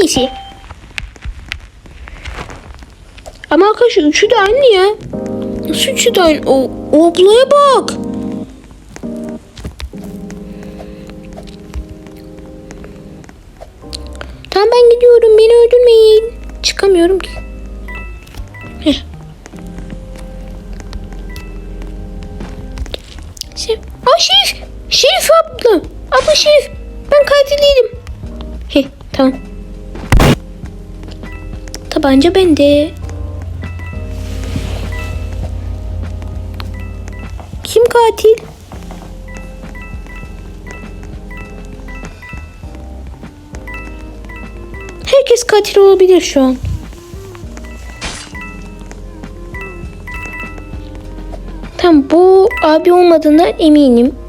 iyisi. Ama arkadaşlar üçü de aynı ya. Nasıl üçü de aynı? O, o ablaya bak. Tamam ben gidiyorum. Beni öldürmeyin. Çıkamıyorum ki. Heh. Şerif. Aa Şerif. Şerif abla. Abla Şerif. Ben katil değilim. Heh tamam. Tabanca bende. Kim katil? Herkes katil olabilir şu an. Tam bu abi olmadığından eminim.